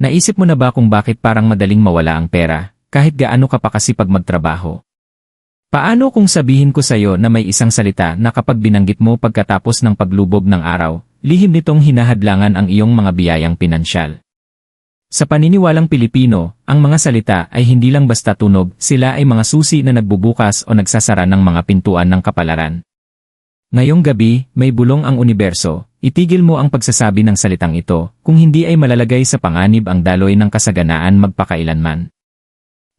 Naisip mo na ba kung bakit parang madaling mawala ang pera, kahit gaano ka pa kasi pag magtrabaho? Paano kung sabihin ko sa'yo na may isang salita na kapag binanggit mo pagkatapos ng paglubog ng araw, lihim nitong hinahadlangan ang iyong mga biyayang pinansyal? Sa paniniwalang Pilipino, ang mga salita ay hindi lang basta tunog, sila ay mga susi na nagbubukas o nagsasara ng mga pintuan ng kapalaran. Ngayong gabi, may bulong ang universo, itigil mo ang pagsasabi ng salitang ito, kung hindi ay malalagay sa panganib ang daloy ng kasaganaan magpakailanman.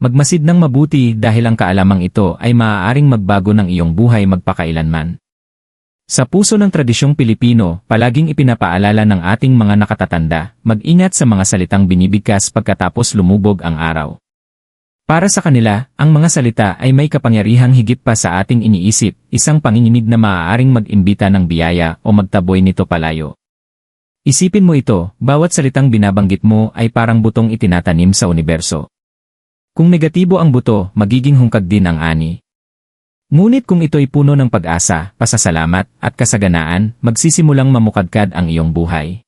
Magmasid ng mabuti dahil ang kaalamang ito ay maaaring magbago ng iyong buhay magpakailanman. Sa puso ng tradisyong Pilipino, palaging ipinapaalala ng ating mga nakatatanda, mag-ingat sa mga salitang binibigkas pagkatapos lumubog ang araw. Para sa kanila, ang mga salita ay may kapangyarihang higit pa sa ating iniisip, isang panginginig na maaaring mag-imbita ng biyaya o magtaboy nito palayo. Isipin mo ito, bawat salitang binabanggit mo ay parang butong itinatanim sa universo. Kung negatibo ang buto, magiging hungkag din ang ani. Ngunit kung ito'y puno ng pag-asa, pasasalamat, at kasaganaan, magsisimulang mamukadkad ang iyong buhay.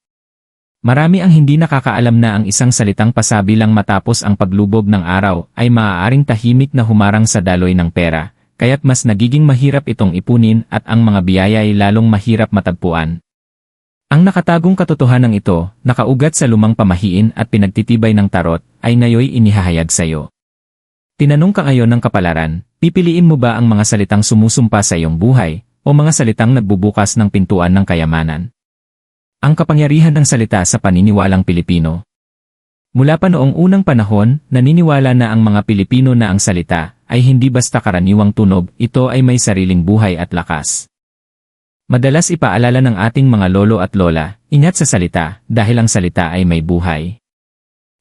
Marami ang hindi nakakaalam na ang isang salitang pasabi lang matapos ang paglubog ng araw ay maaaring tahimik na humarang sa daloy ng pera, kaya't mas nagiging mahirap itong ipunin at ang mga biyaya ay lalong mahirap matagpuan. Ang nakatagong katotohanan ito, nakaugat sa lumang pamahiin at pinagtitibay ng tarot, ay ngayoy inihahayag sa iyo. Tinanong ka ngayon ng kapalaran, pipiliin mo ba ang mga salitang sumusumpa sa iyong buhay, o mga salitang nagbubukas ng pintuan ng kayamanan? Ang kapangyarihan ng salita sa paniniwalang Pilipino. Mula pa noong unang panahon, naniniwala na ang mga Pilipino na ang salita ay hindi basta karaniwang tunog, ito ay may sariling buhay at lakas. Madalas ipaalala ng ating mga lolo at lola, ingat sa salita, dahil ang salita ay may buhay.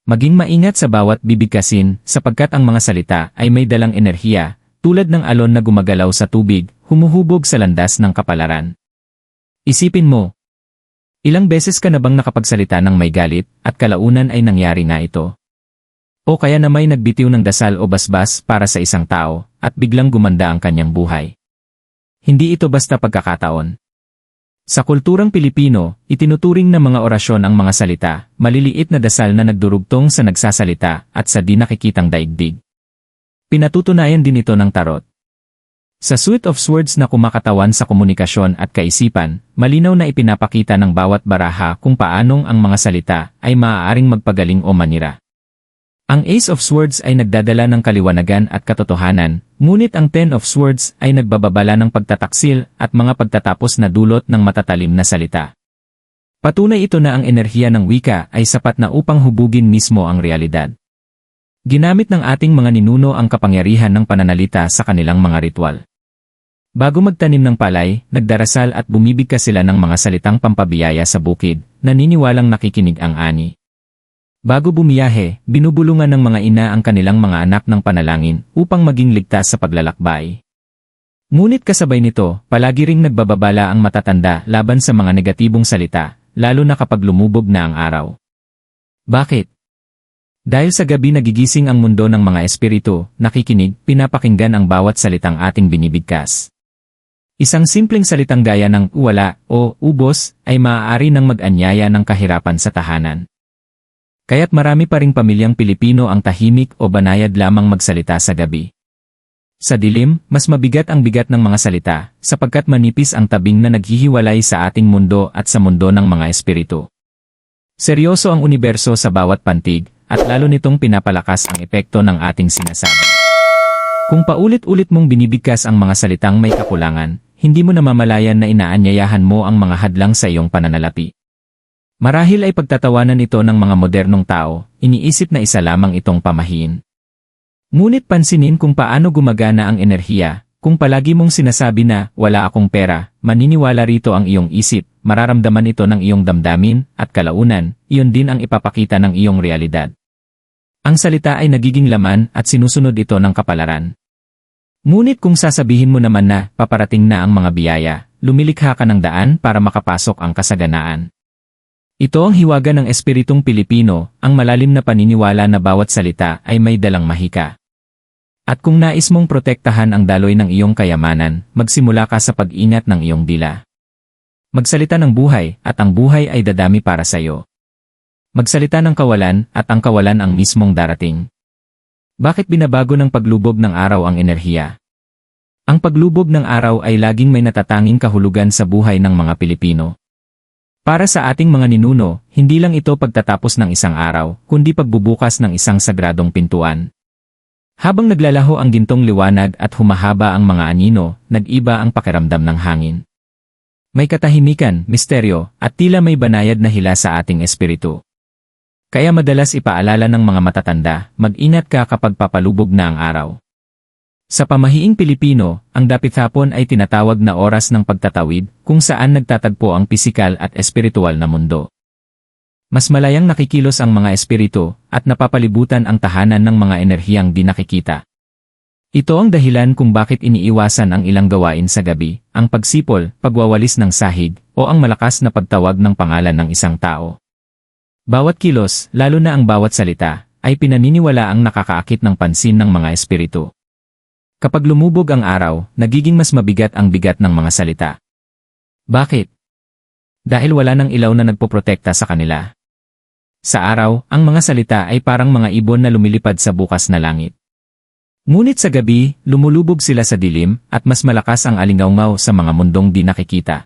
Maging maingat sa bawat bibigkasin sapagkat ang mga salita ay may dalang enerhiya, tulad ng alon na gumagalaw sa tubig, humuhubog sa landas ng kapalaran. Isipin mo, ilang beses ka na bang nakapagsalita ng may galit at kalaunan ay nangyari nga ito? O kaya na may nagbitiw ng dasal o basbas para sa isang tao at biglang gumanda ang kanyang buhay. Hindi ito basta pagkakataon. Sa kulturang Pilipino, itinuturing ng mga orasyon ang mga salita, maliliit na dasal na nagdurugtong sa nagsasalita at sa di nakikitang daigdig. Pinatutunayan din ito ng tarot. Sa suite of swords na kumakatawan sa komunikasyon at kaisipan, malinaw na ipinapakita ng bawat baraha kung paanong ang mga salita ay maaaring magpagaling o manira. Ang Ace of Swords ay nagdadala ng kaliwanagan at katotohanan, ngunit ang Ten of Swords ay nagbababala ng pagtataksil at mga pagtatapos na dulot ng matatalim na salita. Patunay ito na ang enerhiya ng wika ay sapat na upang hubugin mismo ang realidad. Ginamit ng ating mga ninuno ang kapangyarihan ng pananalita sa kanilang mga ritual. Bago magtanim ng palay, nagdarasal at bumibigkas sila ng mga salitang pampabiyaya sa bukid, naniniwalang nakikinig ang ani. Bago bumiyahe, binubulungan ng mga ina ang kanilang mga anak ng panalangin upang maging ligtas sa paglalakbay. Ngunit kasabay nito, palagi ring nagbababala ang matatanda laban sa mga negatibong salita, lalo na kapag lumubog na ang araw. Bakit? Dahil sa gabi nagigising ang mundo ng mga espiritu, nakikinig, pinapakinggan ang bawat salitang ating binibigkas. Isang simpleng salitang gaya ng wala o ubos ay maaari nang mag-anyaya ng kahirapan sa tahanan. Kaya't marami pa ring pamilyang Pilipino ang tahimik o banayad lamang magsalita sa gabi. Sa dilim, mas mabigat ang bigat ng mga salita, sapagkat manipis ang tabing na naghihiwalay sa ating mundo at sa mundo ng mga espiritu. Seryoso ang universo sa bawat pantig, at lalo nitong pinapalakas ang epekto ng ating sinasabi. Kung paulit-ulit mong binibigkas ang mga salitang may kakulangan, hindi mo namamalayan na inaanyayahan mo ang mga hadlang sa iyong pananalapi. Marahil ay pagtatawanan ito ng mga modernong tao, iniisip na isa lamang itong pamahiin. Ngunit pansinin kung paano gumagana ang enerhiya, kung palagi mong sinasabi na, wala akong pera, maniniwala rito ang iyong isip, mararamdaman ito ng iyong damdamin, at kalaunan, iyon din ang ipapakita ng iyong realidad. Ang salita ay nagiging laman at sinusunod ito ng kapalaran. Ngunit kung sasabihin mo naman na, paparating na ang mga biyaya, lumilikha ka ng daan para makapasok ang kasaganaan. Ito ang hiwaga ng espiritong Pilipino, ang malalim na paniniwala na bawat salita ay may dalang mahika. At kung nais mong protektahan ang daloy ng iyong kayamanan, magsimula ka sa pag-ingat ng iyong dila. Magsalita ng buhay, at ang buhay ay dadami para sa iyo. Magsalita ng kawalan at ang kawalan ang mismong darating. Bakit binabago ng paglubog ng araw ang enerhiya? Ang paglubog ng araw ay laging may natatanging kahulugan sa buhay ng mga Pilipino. Para sa ating mga ninuno, hindi lang ito pagtatapos ng isang araw, kundi pagbubukas ng isang sagradong pintuan. Habang naglalaho ang gintong liwanag at humahaba ang mga anino, nag-iba ang pakiramdam ng hangin. May katahimikan, misteryo, at tila may banayad na hila sa ating espiritu. Kaya madalas ipaalala ng mga matatanda, mag-ingat ka kapag papalubog na ang araw. Sa pamahiing Pilipino, ang dapit hapon ay tinatawag na oras ng pagtatawid kung saan nagtatagpo ang pisikal at espiritual na mundo. Mas malayang nakikilos ang mga espiritu at napapalibutan ang tahanan ng mga enerhiyang di nakikita. Ito ang dahilan kung bakit iniiwasan ang ilang gawain sa gabi, ang pagsipol, pagwawalis ng sahig, o ang malakas na pagtawag ng pangalan ng isang tao. Bawat kilos, lalo na ang bawat salita, ay pinaniniwala ang nakakaakit ng pansin ng mga espiritu. Kapag lumubog ang araw, nagiging mas mabigat ang bigat ng mga salita. Bakit? Dahil wala ng ilaw na nagpoprotekta sa kanila. Sa araw, ang mga salita ay parang mga ibon na lumilipad sa bukas na langit. Ngunit sa gabi, lumulubog sila sa dilim at mas malakas ang alingawngaw sa mga mundong di nakikita.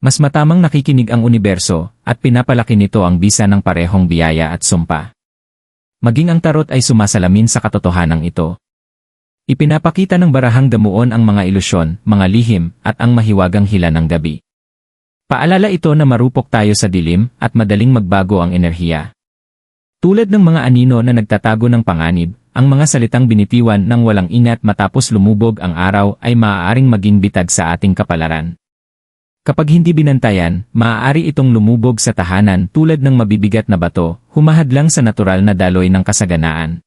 Mas matamang nakikinig ang universo at pinapalaki nito ang bisa ng parehong biyaya at sumpa. Maging ang tarot ay sumasalamin sa katotohanan ito. Ipinapakita ng barahang damuon ang mga ilusyon, mga lihim, at ang mahiwagang hila ng gabi. Paalala ito na marupok tayo sa dilim at madaling magbago ang enerhiya. Tulad ng mga anino na nagtatago ng panganib, ang mga salitang binitiwan ng walang ingat matapos lumubog ang araw ay maaaring maging bitag sa ating kapalaran. Kapag hindi binantayan, maaari itong lumubog sa tahanan tulad ng mabibigat na bato, humahadlang sa natural na daloy ng kasaganaan.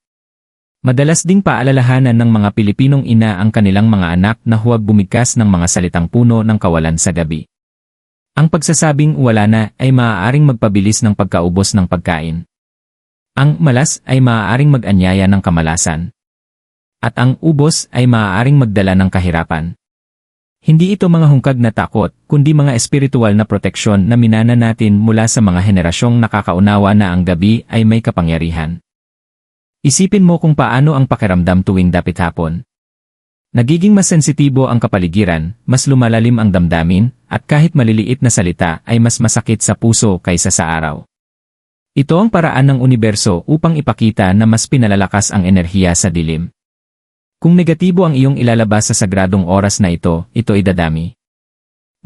Madalas ding paalalahanan ng mga Pilipinong ina ang kanilang mga anak na huwag bumigkas ng mga salitang puno ng kawalan sa gabi. Ang pagsasabing wala na ay maaaring magpabilis ng pagkaubos ng pagkain. Ang malas ay maaaring mag-anyaya ng kamalasan. At ang ubos ay maaaring magdala ng kahirapan. Hindi ito mga hungkag na takot, kundi mga espiritual na proteksyon na minana natin mula sa mga henerasyong nakakaunawa na ang gabi ay may kapangyarihan. Isipin mo kung paano ang pakiramdam tuwing dapit hapon. Nagiging mas sensitibo ang kapaligiran, mas lumalalim ang damdamin, at kahit maliliit na salita ay mas masakit sa puso kaysa sa araw. Ito ang paraan ng universo upang ipakita na mas pinalalakas ang enerhiya sa dilim. Kung negatibo ang iyong ilalabas sa sagradong oras na ito, ito ay dadami.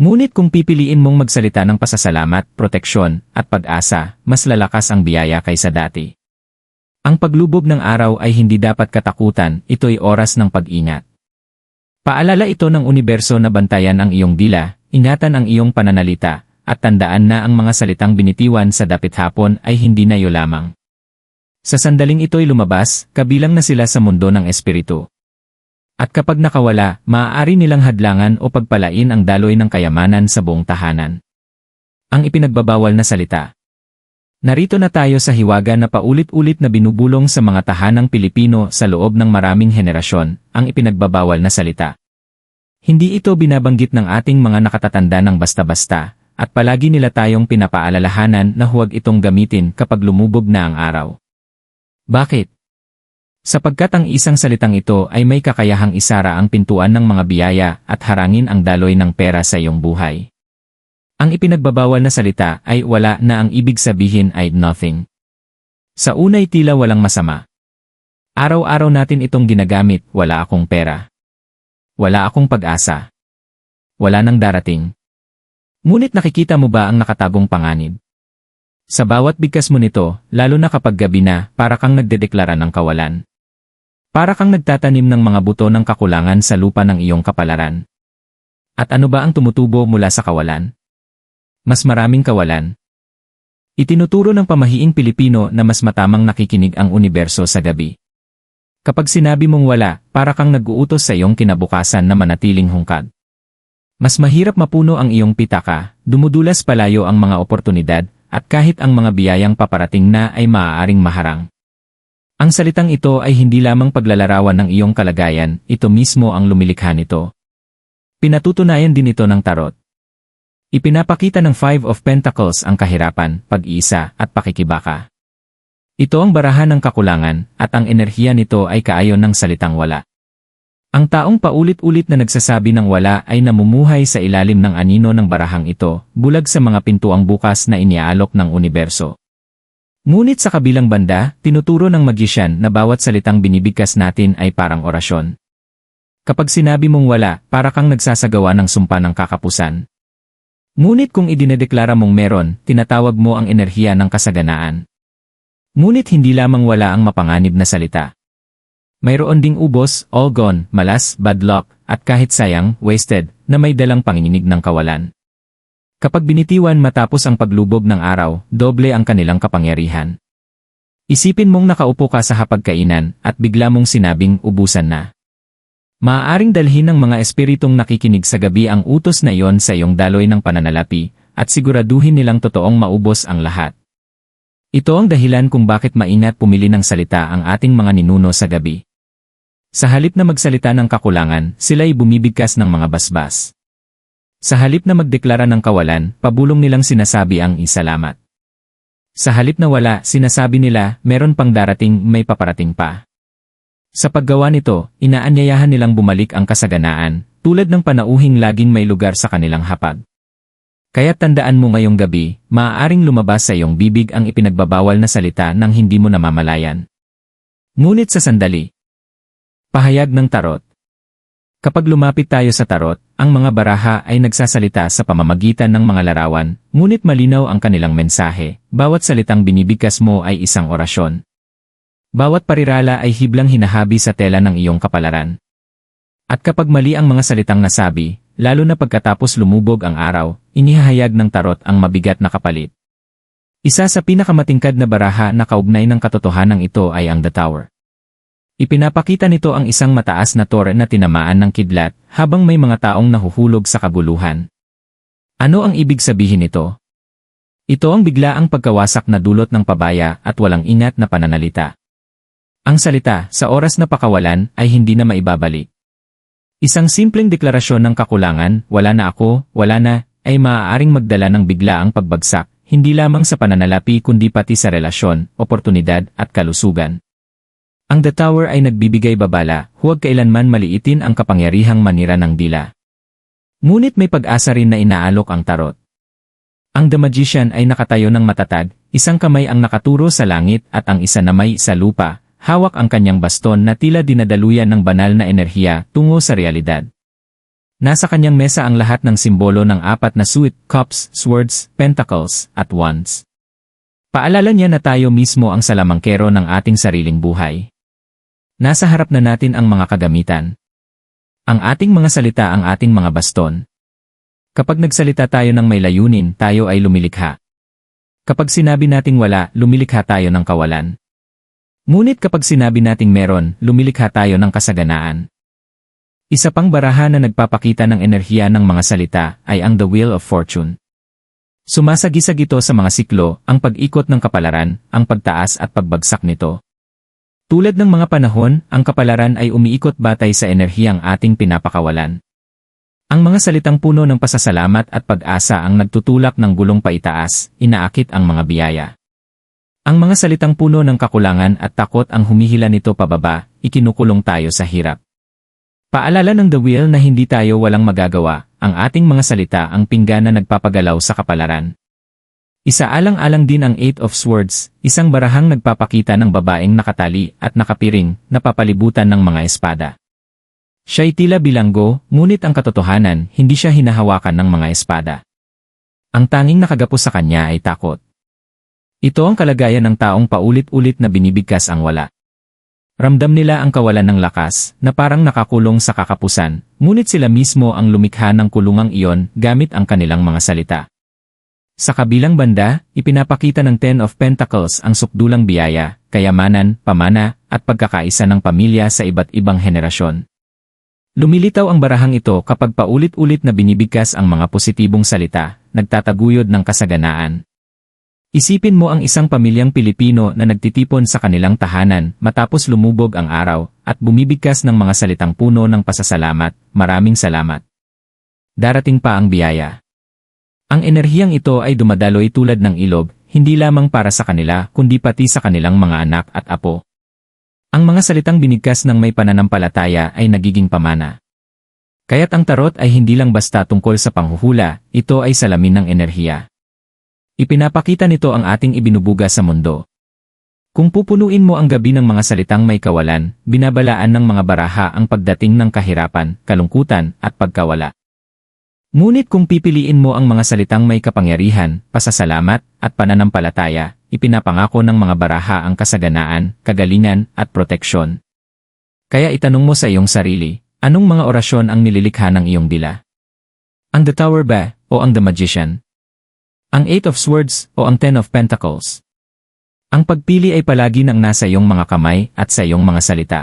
Ngunit kung pipiliin mong magsalita ng pasasalamat, proteksyon, at pag-asa, mas lalakas ang biyaya kaysa dati. Ang paglubog ng araw ay hindi dapat katakutan, ito'y oras ng pag-ingat. Paalala ito ng universo na bantayan ang iyong dila, ingatan ang iyong pananalita, at tandaan na ang mga salitang binitiwan sa dapit hapon ay hindi na iyo lamang. Sa sandaling ito'y lumabas, kabilang na sila sa mundo ng espiritu. At kapag nakawala, maaari nilang hadlangan o pagpalain ang daloy ng kayamanan sa buong tahanan. Ang ipinagbabawal na salita. Narito na tayo sa hiwaga na paulit-ulit na binubulong sa mga tahanang Pilipino sa loob ng maraming henerasyon, ang ipinagbabawal na salita. Hindi ito binabanggit ng ating mga nakatatanda ng basta-basta, at palagi nila tayong pinapaalalahanan na huwag itong gamitin kapag lumubog na ang araw. Bakit? Sapagkat ang isang salitang ito ay may kakayahang isara ang pintuan ng mga biyaya at harangin ang daloy ng pera sa iyong buhay. Ang ipinagbabawal na salita ay wala na ang ibig sabihin ay nothing. Sa unay tila walang masama. Araw-araw natin itong ginagamit, wala akong pera. Wala akong pag-asa. Wala nang darating. Ngunit nakikita mo ba ang nakatagong panganib? Sa bawat bigkas mo nito, lalo na kapag gabi na, para kang nagdedeklara ng kawalan. Para kang nagtatanim ng mga buto ng kakulangan sa lupa ng iyong kapalaran. At ano ba ang tumutubo mula sa kawalan? mas maraming kawalan. Itinuturo ng pamahiing Pilipino na mas matamang nakikinig ang universo sa gabi. Kapag sinabi mong wala, para kang nag-uutos sa iyong kinabukasan na manatiling hungkag. Mas mahirap mapuno ang iyong pitaka, dumudulas palayo ang mga oportunidad, at kahit ang mga biyayang paparating na ay maaaring maharang. Ang salitang ito ay hindi lamang paglalarawan ng iyong kalagayan, ito mismo ang lumilikha nito. Pinatutunayan din ito ng tarot. Ipinapakita ng Five of Pentacles ang kahirapan, pag-iisa, at pakikibaka. Ito ang barahan ng kakulangan, at ang enerhiya nito ay kaayon ng salitang wala. Ang taong paulit-ulit na nagsasabi ng wala ay namumuhay sa ilalim ng anino ng barahang ito, bulag sa mga pintuang bukas na iniaalok ng universo. Ngunit sa kabilang banda, tinuturo ng magician na bawat salitang binibigkas natin ay parang orasyon. Kapag sinabi mong wala, para kang nagsasagawa ng sumpa ng kakapusan. Ngunit kung idinedeklara mong meron, tinatawag mo ang enerhiya ng kasaganaan. Ngunit hindi lamang wala ang mapanganib na salita. Mayroon ding ubos, all gone, malas, bad luck, at kahit sayang, wasted, na may dalang panginginig ng kawalan. Kapag binitiwan matapos ang paglubog ng araw, doble ang kanilang kapangyarihan. Isipin mong nakaupo ka sa hapagkainan at bigla mong sinabing ubusan na. Maaaring dalhin ng mga espiritong nakikinig sa gabi ang utos na iyon sa iyong daloy ng pananalapi at siguraduhin nilang totoong maubos ang lahat. Ito ang dahilan kung bakit maingat pumili ng salita ang ating mga ninuno sa gabi. Sa halip na magsalita ng kakulangan, sila'y bumibigkas ng mga basbas. Sa halip na magdeklara ng kawalan, pabulong nilang sinasabi ang isalamat. Sa halip na wala, sinasabi nila, meron pang darating, may paparating pa. Sa paggawa nito, inaanyayahan nilang bumalik ang kasaganaan, tulad ng panauhing laging may lugar sa kanilang hapag. Kaya tandaan mo ngayong gabi, maaaring lumabas sa iyong bibig ang ipinagbabawal na salita nang hindi mo namamalayan. Ngunit sa sandali. Pahayag ng tarot. Kapag lumapit tayo sa tarot, ang mga baraha ay nagsasalita sa pamamagitan ng mga larawan, ngunit malinaw ang kanilang mensahe, bawat salitang binibigkas mo ay isang orasyon. Bawat parirala ay hiblang hinahabi sa tela ng iyong kapalaran. At kapag mali ang mga salitang nasabi, lalo na pagkatapos lumubog ang araw, inihahayag ng tarot ang mabigat na kapalit. Isa sa pinakamatingkad na baraha na kaugnay ng katotohanan ito ay ang The Tower. Ipinapakita nito ang isang mataas na tore na tinamaan ng kidlat habang may mga taong nahuhulog sa kabuluhan. Ano ang ibig sabihin nito? Ito ang biglaang pagkawasak na dulot ng pabaya at walang ingat na pananalita. Ang salita, sa oras na pakawalan, ay hindi na maibabalik. Isang simpleng deklarasyon ng kakulangan, wala na ako, wala na, ay maaaring magdala ng biglaang pagbagsak, hindi lamang sa pananalapi kundi pati sa relasyon, oportunidad at kalusugan. Ang The Tower ay nagbibigay babala, huwag kailanman maliitin ang kapangyarihang manira ng dila. Ngunit may pag-asa rin na inaalok ang tarot. Ang The Magician ay nakatayo ng matatag, isang kamay ang nakaturo sa langit at ang isa na may sa lupa, hawak ang kanyang baston na tila dinadaluyan ng banal na enerhiya tungo sa realidad. Nasa kanyang mesa ang lahat ng simbolo ng apat na suit, cups, swords, pentacles, at wands. Paalala niya na tayo mismo ang salamangkero ng ating sariling buhay. Nasa harap na natin ang mga kagamitan. Ang ating mga salita ang ating mga baston. Kapag nagsalita tayo ng may layunin, tayo ay lumilikha. Kapag sinabi nating wala, lumilikha tayo ng kawalan. Ngunit kapag sinabi nating meron, lumilikha tayo ng kasaganaan. Isa pang baraha na nagpapakita ng enerhiya ng mga salita ay ang The Wheel of Fortune. Sumasagisag ito sa mga siklo, ang pag-ikot ng kapalaran, ang pagtaas at pagbagsak nito. Tulad ng mga panahon, ang kapalaran ay umiikot batay sa enerhiyang ating pinapakawalan. Ang mga salitang puno ng pasasalamat at pag-asa ang nagtutulak ng gulong paitaas, inaakit ang mga biyaya. Ang mga salitang puno ng kakulangan at takot ang humihila nito pababa, ikinukulong tayo sa hirap. Paalala ng The Wheel na hindi tayo walang magagawa, ang ating mga salita ang pinggan na nagpapagalaw sa kapalaran. Isaalang-alang din ang Eight of Swords, isang barahang nagpapakita ng babaeng nakatali at nakapiring, napapalibutan ng mga espada. Siya'y tila bilanggo, ngunit ang katotohanan, hindi siya hinahawakan ng mga espada. Ang tanging nakagapos sa kanya ay takot. Ito ang kalagayan ng taong paulit-ulit na binibigkas ang wala. Ramdam nila ang kawalan ng lakas, na parang nakakulong sa kakapusan, ngunit sila mismo ang lumikha ng kulungang iyon gamit ang kanilang mga salita. Sa kabilang banda, ipinapakita ng Ten of Pentacles ang sukdulang biyaya, kayamanan, pamana, at pagkakaisa ng pamilya sa iba't ibang henerasyon. Lumilitaw ang barahang ito kapag paulit-ulit na binibigkas ang mga positibong salita, nagtataguyod ng kasaganaan, Isipin mo ang isang pamilyang Pilipino na nagtitipon sa kanilang tahanan matapos lumubog ang araw at bumibigkas ng mga salitang puno ng pasasalamat, maraming salamat. Darating pa ang biyaya. Ang enerhiyang ito ay dumadaloy tulad ng ilog, hindi lamang para sa kanila kundi pati sa kanilang mga anak at apo. Ang mga salitang binigkas ng may pananampalataya ay nagiging pamana. Kaya't ang tarot ay hindi lang basta tungkol sa panghuhula, ito ay salamin ng enerhiya. Ipinapakita nito ang ating ibinubuga sa mundo. Kung pupunuin mo ang gabi ng mga salitang may kawalan, binabalaan ng mga baraha ang pagdating ng kahirapan, kalungkutan, at pagkawala. Ngunit kung pipiliin mo ang mga salitang may kapangyarihan, pasasalamat, at pananampalataya, ipinapangako ng mga baraha ang kasaganaan, kagalingan, at proteksyon. Kaya itanong mo sa iyong sarili, anong mga orasyon ang nililikha ng iyong dila? Ang The Tower ba, o ang The Magician? Ang Eight of Swords, o ang Ten of Pentacles? Ang pagpili ay palagi nang nasa iyong mga kamay at sa iyong mga salita.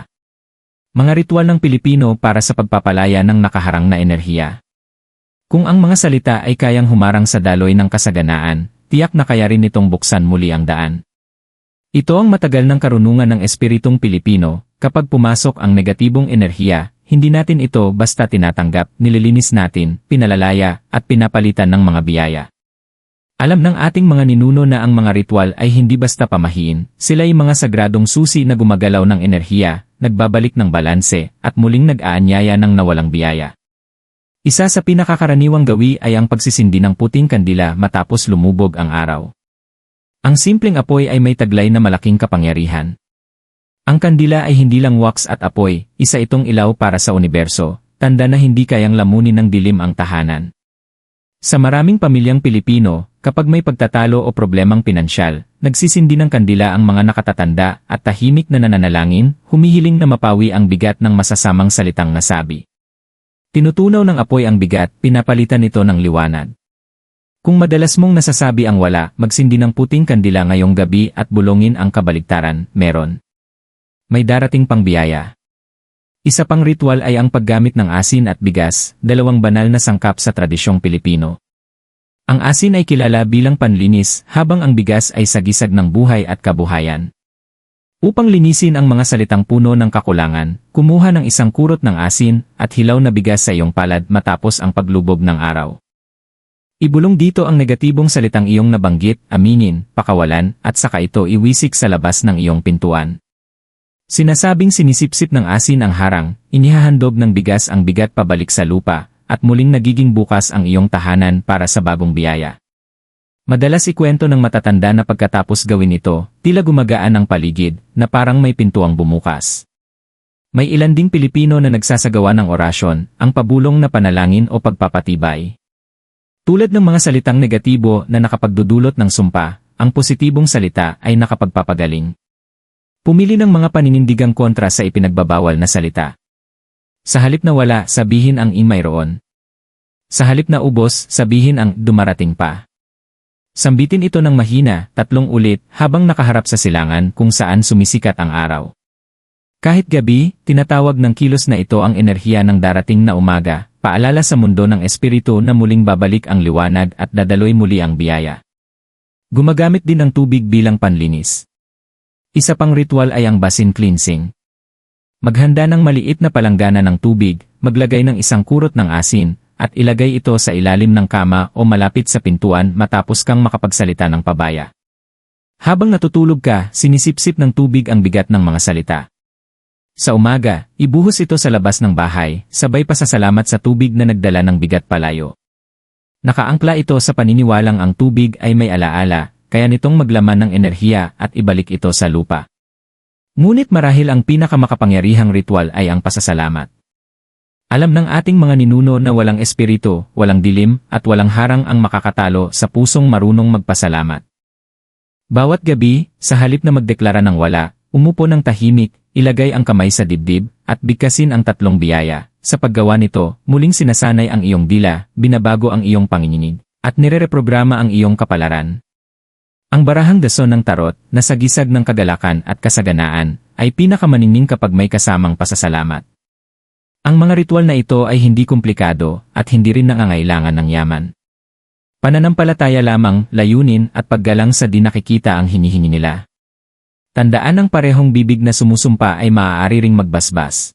Mga ritual ng Pilipino para sa pagpapalaya ng nakaharang na enerhiya. Kung ang mga salita ay kayang humarang sa daloy ng kasaganaan, tiyak na kaya rin itong buksan muli ang daan. Ito ang matagal ng karunungan ng espiritong Pilipino, kapag pumasok ang negatibong enerhiya, hindi natin ito basta tinatanggap, nililinis natin, pinalalaya, at pinapalitan ng mga biyaya. Alam ng ating mga ninuno na ang mga ritual ay hindi basta pamahiin, sila ay mga sagradong susi na gumagalaw ng enerhiya, nagbabalik ng balanse, at muling nag-aanyaya ng nawalang biyaya. Isa sa pinakakaraniwang gawi ay ang pagsisindi ng puting kandila matapos lumubog ang araw. Ang simpleng apoy ay may taglay na malaking kapangyarihan. Ang kandila ay hindi lang wax at apoy, isa itong ilaw para sa universo, tanda na hindi kayang lamunin ng dilim ang tahanan. Sa maraming pamilyang Pilipino, kapag may pagtatalo o problemang pinansyal, nagsisindi ng kandila ang mga nakatatanda at tahimik na nananalangin, humihiling na mapawi ang bigat ng masasamang salitang nasabi. Tinutunaw ng apoy ang bigat, pinapalitan nito ng liwanag. Kung madalas mong nasasabi ang wala, magsindi ng puting kandila ngayong gabi at bulongin ang kabaligtaran, meron. May darating pang biyaya. Isa pang ritual ay ang paggamit ng asin at bigas, dalawang banal na sangkap sa tradisyong Pilipino. Ang asin ay kilala bilang panlinis, habang ang bigas ay sagisag ng buhay at kabuhayan. Upang linisin ang mga salitang puno ng kakulangan, kumuha ng isang kurot ng asin at hilaw na bigas sa iyong palad matapos ang paglubog ng araw. Ibulong dito ang negatibong salitang iyong nabanggit, aminin, pakawalan, at saka ito iwisik sa labas ng iyong pintuan. Sinasabing sinisipsip ng asin ang harang, inihahandog ng bigas ang bigat pabalik sa lupa, at muling nagiging bukas ang iyong tahanan para sa bagong biyaya. Madalas ikwento ng matatanda na pagkatapos gawin ito, tila gumagaan ang paligid, na parang may pintuang bumukas. May ilan ding Pilipino na nagsasagawa ng orasyon, ang pabulong na panalangin o pagpapatibay. Tulad ng mga salitang negatibo na nakapagdudulot ng sumpa, ang positibong salita ay nakapagpapagaling. Pumili ng mga paninindigang kontra sa ipinagbabawal na salita. Sa halip na wala, sabihin ang imayroon. Sa halip na ubos, sabihin ang dumarating pa. Sambitin ito ng mahina, tatlong ulit, habang nakaharap sa silangan kung saan sumisikat ang araw. Kahit gabi, tinatawag ng kilos na ito ang enerhiya ng darating na umaga, paalala sa mundo ng espiritu na muling babalik ang liwanag at dadaloy muli ang biyaya. Gumagamit din ng tubig bilang panlinis. Isa pang ritual ay ang basin cleansing. Maghanda ng maliit na palanggana ng tubig, maglagay ng isang kurot ng asin, at ilagay ito sa ilalim ng kama o malapit sa pintuan matapos kang makapagsalita ng pabaya. Habang natutulog ka, sinisipsip ng tubig ang bigat ng mga salita. Sa umaga, ibuhos ito sa labas ng bahay, sabay pasasalamat sa tubig na nagdala ng bigat palayo. Nakaangkla ito sa paniniwalang ang tubig ay may alaala, kaya nitong maglaman ng enerhiya at ibalik ito sa lupa. Ngunit marahil ang pinakamakapangyarihang ritual ay ang pasasalamat. Alam ng ating mga ninuno na walang espiritu, walang dilim, at walang harang ang makakatalo sa pusong marunong magpasalamat. Bawat gabi, sa halip na magdeklara ng wala, umupo ng tahimik, ilagay ang kamay sa dibdib, at bigkasin ang tatlong biyaya. Sa paggawa nito, muling sinasanay ang iyong dila, binabago ang iyong panginginig, at nirereprograma ang iyong kapalaran. Ang barahang dason ng tarot, na sagisag ng kagalakan at kasaganaan, ay pinakamaningning kapag may kasamang pasasalamat. Ang mga ritual na ito ay hindi komplikado at hindi rin nangangailangan ng yaman. Pananampalataya lamang, layunin at paggalang sa di nakikita ang hinihingi nila. Tandaan ang parehong bibig na sumusumpa ay maaari ring magbasbas.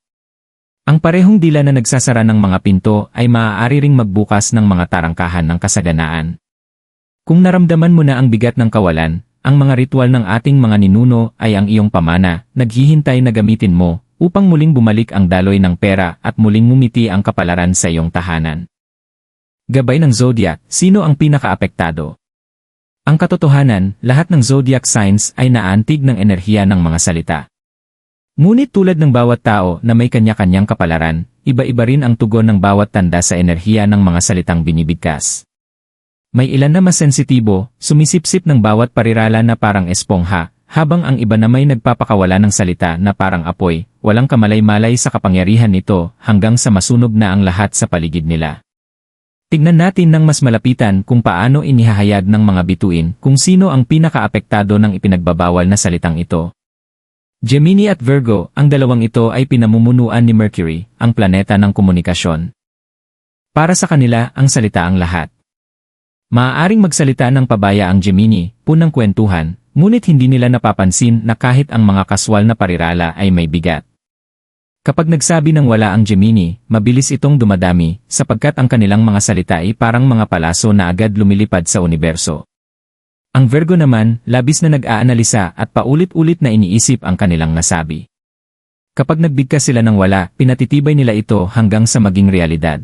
Ang parehong dila na nagsasara ng mga pinto ay maaari ring magbukas ng mga tarangkahan ng kasaganaan. Kung naramdaman mo na ang bigat ng kawalan, ang mga ritual ng ating mga ninuno ay ang iyong pamana, naghihintay na gamitin mo, upang muling bumalik ang daloy ng pera at muling mumiti ang kapalaran sa iyong tahanan. Gabay ng Zodiac, sino ang pinakaapektado? Ang katotohanan, lahat ng zodiac signs ay naantig ng enerhiya ng mga salita. Ngunit tulad ng bawat tao na may kanya-kanyang kapalaran, iba-iba rin ang tugon ng bawat tanda sa enerhiya ng mga salitang binibigkas. May ilan na mas sensitibo, sumisipsip ng bawat parirala na parang espongha, habang ang iba na may nagpapakawala ng salita na parang apoy, walang kamalay-malay sa kapangyarihan nito hanggang sa masunog na ang lahat sa paligid nila. Tignan natin ng mas malapitan kung paano inihahayag ng mga bituin kung sino ang pinakaapektado ng ipinagbabawal na salitang ito. Gemini at Virgo, ang dalawang ito ay pinamumunuan ni Mercury, ang planeta ng komunikasyon. Para sa kanila, ang salita ang lahat. Maaaring magsalita ng pabaya ang Gemini, punang kwentuhan, ngunit hindi nila napapansin na kahit ang mga kaswal na parirala ay may bigat. Kapag nagsabi ng wala ang Gemini, mabilis itong dumadami, sapagkat ang kanilang mga salita ay parang mga palaso na agad lumilipad sa universo. Ang Virgo naman, labis na nag-aanalisa at paulit-ulit na iniisip ang kanilang nasabi. Kapag nagbigkas sila ng wala, pinatitibay nila ito hanggang sa maging realidad.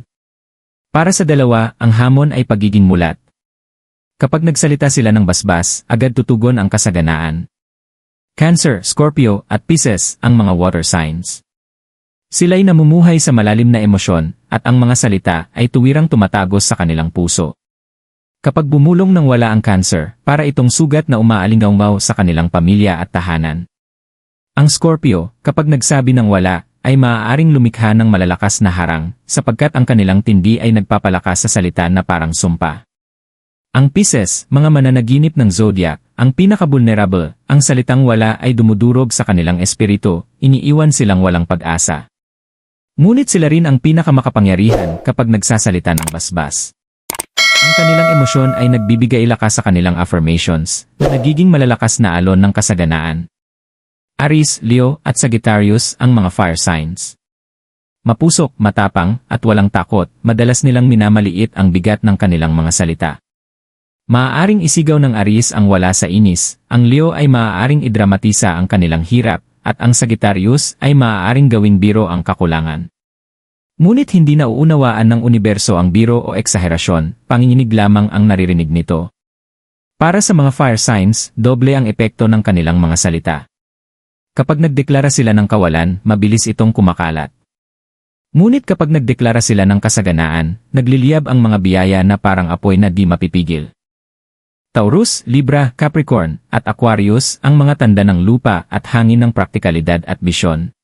Para sa dalawa, ang hamon ay pagiging mulat. Kapag nagsalita sila ng basbas, agad tutugon ang kasaganaan. Cancer, Scorpio, at Pisces, ang mga water signs. Sila'y namumuhay sa malalim na emosyon, at ang mga salita ay tuwirang tumatagos sa kanilang puso. Kapag bumulong ng wala ang cancer, para itong sugat na umaalingaw sa kanilang pamilya at tahanan. Ang Scorpio, kapag nagsabi ng wala, ay maaaring lumikha ng malalakas na harang, sapagkat ang kanilang tindi ay nagpapalakas sa salita na parang sumpa. Ang Pisces, mga mananaginip ng zodiac, ang pinaka-vulnerable, ang salitang wala ay dumudurog sa kanilang espiritu, iniiwan silang walang pag-asa. Ngunit sila rin ang pinakamakapangyarihan kapag nagsasalita ng basbas. Ang kanilang emosyon ay nagbibigay lakas sa kanilang affirmations, na nagiging malalakas na alon ng kasaganaan. Aries, Leo, at Sagittarius ang mga fire signs. Mapusok, matapang, at walang takot, madalas nilang minamaliit ang bigat ng kanilang mga salita. Maaaring isigaw ng Aries ang wala sa inis, ang Leo ay maaaring idramatisa ang kanilang hirap, at ang Sagittarius ay maaaring gawing biro ang kakulangan. Ngunit hindi nauunawaan ng universo ang biro o eksaherasyon, panginginig lamang ang naririnig nito. Para sa mga fire signs, doble ang epekto ng kanilang mga salita. Kapag nagdeklara sila ng kawalan, mabilis itong kumakalat. Ngunit kapag nagdeklara sila ng kasaganaan, nagliliyab ang mga biyaya na parang apoy na di mapipigil. Taurus, Libra, Capricorn, at Aquarius ang mga tanda ng lupa at hangin ng praktikalidad at bisyon.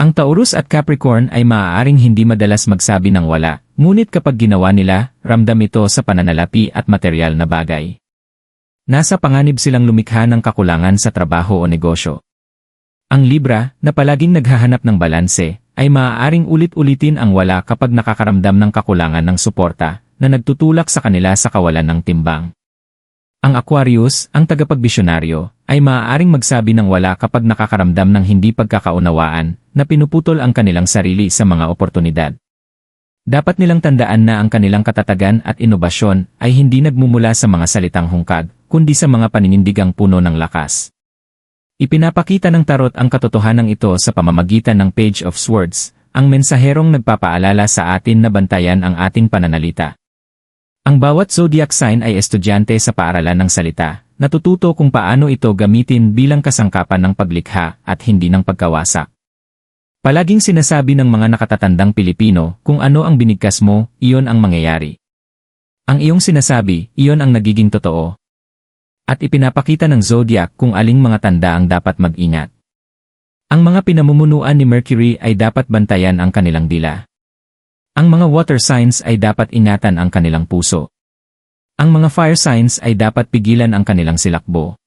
Ang Taurus at Capricorn ay maaaring hindi madalas magsabi ng wala, ngunit kapag ginawa nila, ramdam ito sa pananalapi at material na bagay. Nasa panganib silang lumikha ng kakulangan sa trabaho o negosyo. Ang Libra, na palaging naghahanap ng balanse, ay maaaring ulit-ulitin ang wala kapag nakakaramdam ng kakulangan ng suporta na nagtutulak sa kanila sa kawalan ng timbang. Ang Aquarius, ang tagapagbisyonaryo, ay maaaring magsabi ng wala kapag nakakaramdam ng hindi pagkakaunawaan na pinuputol ang kanilang sarili sa mga oportunidad. Dapat nilang tandaan na ang kanilang katatagan at inobasyon ay hindi nagmumula sa mga salitang hungkag, kundi sa mga paninindigang puno ng lakas. Ipinapakita ng tarot ang katotohanan ito sa pamamagitan ng Page of Swords, ang mensaherong nagpapaalala sa atin na bantayan ang ating pananalita. Ang bawat zodiac sign ay estudyante sa paaralan ng salita, natututo kung paano ito gamitin bilang kasangkapan ng paglikha at hindi ng pagkawasak. Palaging sinasabi ng mga nakatatandang Pilipino, kung ano ang binigkas mo, iyon ang mangyayari. Ang iyong sinasabi, iyon ang nagiging totoo. At ipinapakita ng zodiac kung aling mga tanda ang dapat mag-ingat. Ang mga pinamumunuan ni Mercury ay dapat bantayan ang kanilang dila. Ang mga water signs ay dapat ingatan ang kanilang puso. Ang mga fire signs ay dapat pigilan ang kanilang silakbo.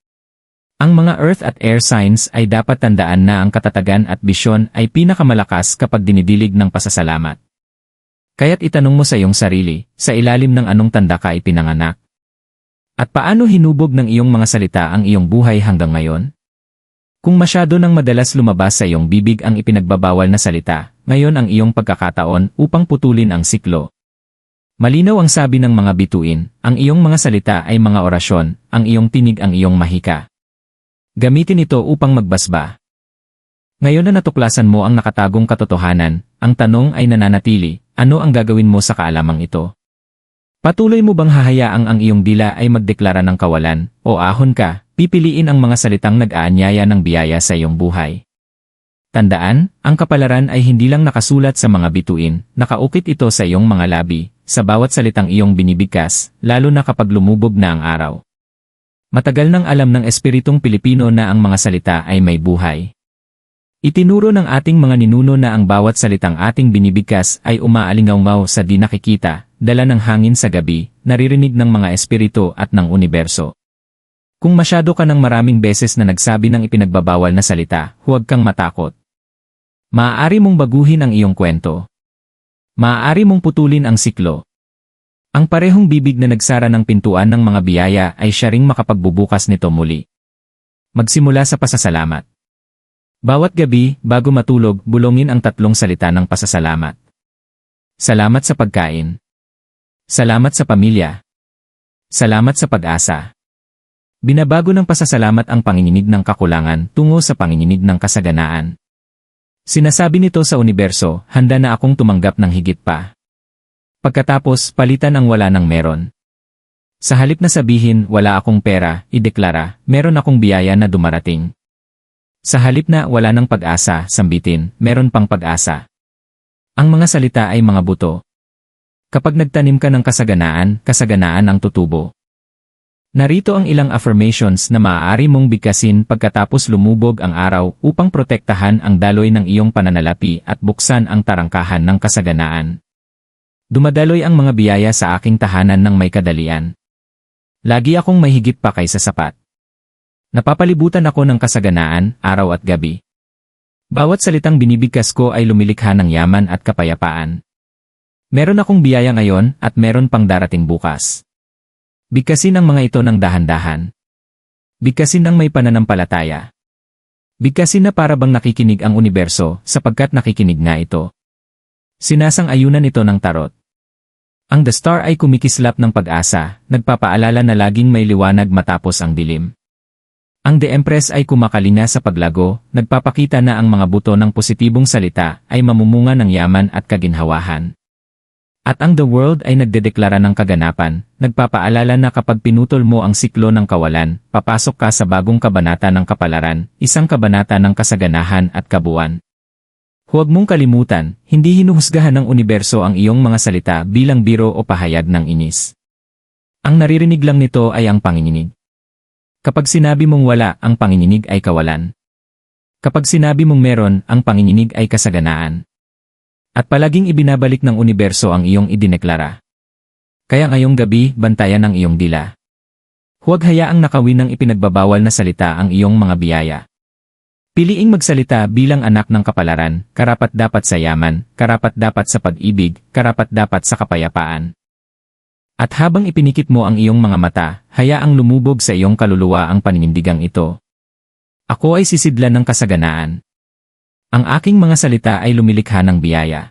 Ang mga earth at air signs ay dapat tandaan na ang katatagan at bisyon ay pinakamalakas kapag dinidilig ng pasasalamat. Kaya't itanong mo sa iyong sarili, sa ilalim ng anong tanda ka ipinanganak. At paano hinubog ng iyong mga salita ang iyong buhay hanggang ngayon? Kung masyado nang madalas lumabas sa iyong bibig ang ipinagbabawal na salita, ngayon ang iyong pagkakataon upang putulin ang siklo. Malinaw ang sabi ng mga bituin, ang iyong mga salita ay mga orasyon, ang iyong tinig ang iyong mahika. Gamitin ito upang magbasba. Ngayon na natuklasan mo ang nakatagong katotohanan, ang tanong ay nananatili, ano ang gagawin mo sa kaalamang ito? Patuloy mo bang hahayaang ang iyong dila ay magdeklara ng kawalan, o ahon ka, pipiliin ang mga salitang nag-aanyaya ng biyaya sa iyong buhay? Tandaan, ang kapalaran ay hindi lang nakasulat sa mga bituin, nakaukit ito sa iyong mga labi, sa bawat salitang iyong binibigkas, lalo na kapag lumubog na ang araw. Matagal nang alam ng Espiritong Pilipino na ang mga salita ay may buhay. Itinuro ng ating mga ninuno na ang bawat salitang ating binibigkas ay umaalingaw sa di nakikita, dala ng hangin sa gabi, naririnig ng mga espiritu at ng universo. Kung masyado ka ng maraming beses na nagsabi ng ipinagbabawal na salita, huwag kang matakot. Maaari mong baguhin ang iyong kwento. Maaari mong putulin ang siklo. Ang parehong bibig na nagsara ng pintuan ng mga biyaya ay siya ring makapagbubukas nito muli. Magsimula sa pasasalamat. Bawat gabi, bago matulog, bulongin ang tatlong salita ng pasasalamat. Salamat sa pagkain. Salamat sa pamilya. Salamat sa pag-asa. Binabago ng pasasalamat ang panginginig ng kakulangan tungo sa panginginig ng kasaganaan. Sinasabi nito sa universo, handa na akong tumanggap ng higit pa. Pagkatapos, palitan ang wala ng meron. Sa halip na sabihin, wala akong pera, ideklara, meron akong biyaya na dumarating. Sa halip na wala ng pag-asa, sambitin, meron pang pag-asa. Ang mga salita ay mga buto. Kapag nagtanim ka ng kasaganaan, kasaganaan ang tutubo. Narito ang ilang affirmations na maaari mong bigkasin pagkatapos lumubog ang araw upang protektahan ang daloy ng iyong pananalapi at buksan ang tarangkahan ng kasaganaan. Dumadaloy ang mga biyaya sa aking tahanan ng may kadalian. Lagi akong may higit pa kaysa sapat. Napapalibutan ako ng kasaganaan, araw at gabi. Bawat salitang binibigkas ko ay lumilikha ng yaman at kapayapaan. Meron akong biyaya ngayon at meron pang darating bukas. Bigkasin ang mga ito ng dahan-dahan. Bigkasin ang may pananampalataya. Bigkasin na para bang nakikinig ang universo sapagkat nakikinig nga ito. Sinasang ayunan ito ng tarot. Ang The Star ay kumikislap ng pag-asa, nagpapaalala na laging may liwanag matapos ang dilim. Ang The Empress ay kumakalina sa paglago, nagpapakita na ang mga buto ng positibong salita ay mamumunga ng yaman at kaginhawahan. At ang The World ay nagdedeklara ng kaganapan, nagpapaalala na kapag pinutol mo ang siklo ng kawalan, papasok ka sa bagong kabanata ng kapalaran, isang kabanata ng kasaganahan at kabuuan. Huwag mong kalimutan, hindi hinuhusgahan ng universo ang iyong mga salita bilang biro o pahayag ng inis. Ang naririnig lang nito ay ang panginginig. Kapag sinabi mong wala, ang panginginig ay kawalan. Kapag sinabi mong meron, ang panginginig ay kasaganaan. At palaging ibinabalik ng universo ang iyong idineklara. Kaya ngayong gabi, bantayan ang iyong dila. Huwag hayaang nakawin ng ipinagbabawal na salita ang iyong mga biyaya. Piliing magsalita bilang anak ng kapalaran, karapat dapat sa yaman, karapat dapat sa pag-ibig, karapat dapat sa kapayapaan. At habang ipinikit mo ang iyong mga mata, hayaang lumubog sa iyong kaluluwa ang paninindigang ito. Ako ay sisidlan ng kasaganaan. Ang aking mga salita ay lumilikha ng biyaya.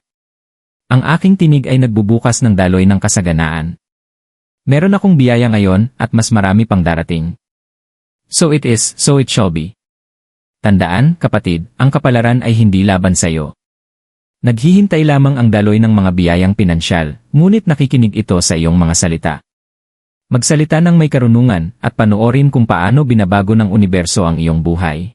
Ang aking tinig ay nagbubukas ng daloy ng kasaganaan. Meron akong biyaya ngayon at mas marami pang darating. So it is, so it shall be. Tandaan, kapatid, ang kapalaran ay hindi laban sa iyo. Naghihintay lamang ang daloy ng mga biyayang pinansyal, ngunit nakikinig ito sa iyong mga salita. Magsalita ng may karunungan at panoorin kung paano binabago ng universo ang iyong buhay.